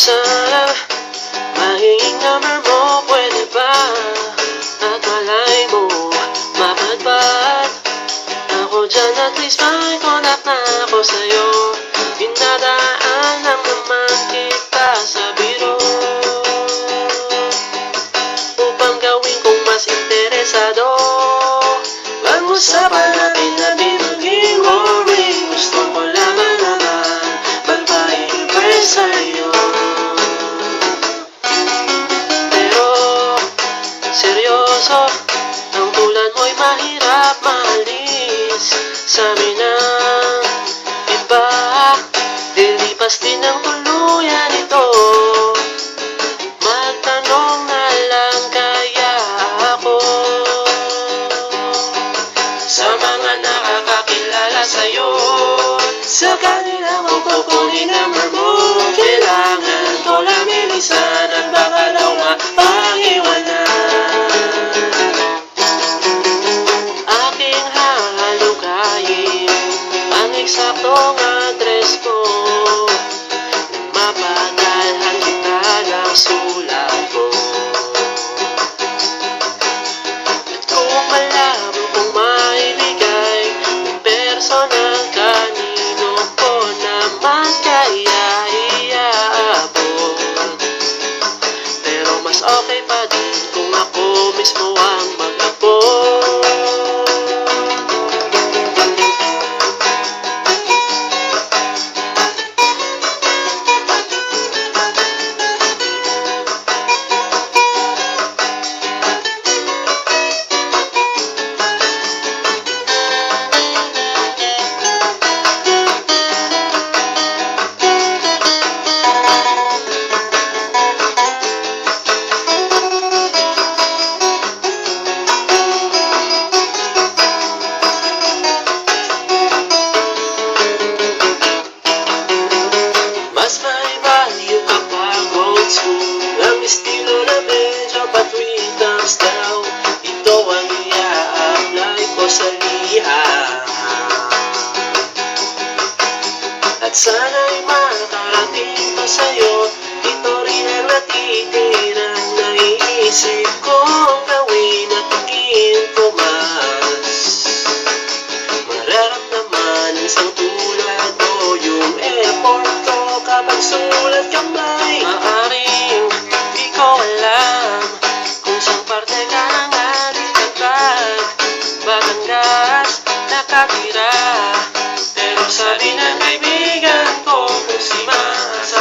Sana. Magiging number mo Pwede ba At malay mo Mapadpad. Ako dyan at least may connect na ako sa'yo. Pinadaan lang naman kita sa biro. Upang gawin kong mas interesado. Pag-usapan Tulad mo'y mahirap maalis. Sa amin ang iba Dilipas din ang tuluyan ito. Magtanong na lang kaya ako. Sa mga nakakakilala sa'yo Sa kanila kong mismo At sana'y makarating pa sa'yo. Ito rin ang natitirang naisip kong gawin At tingin ko mas Mararamdaman ng isang tulad mo Yung effort ko kapag sulat kamay Maaring di ko alam Kung saan parte ka ng ating nakatira Pero sabi ng kaibigan ko Kung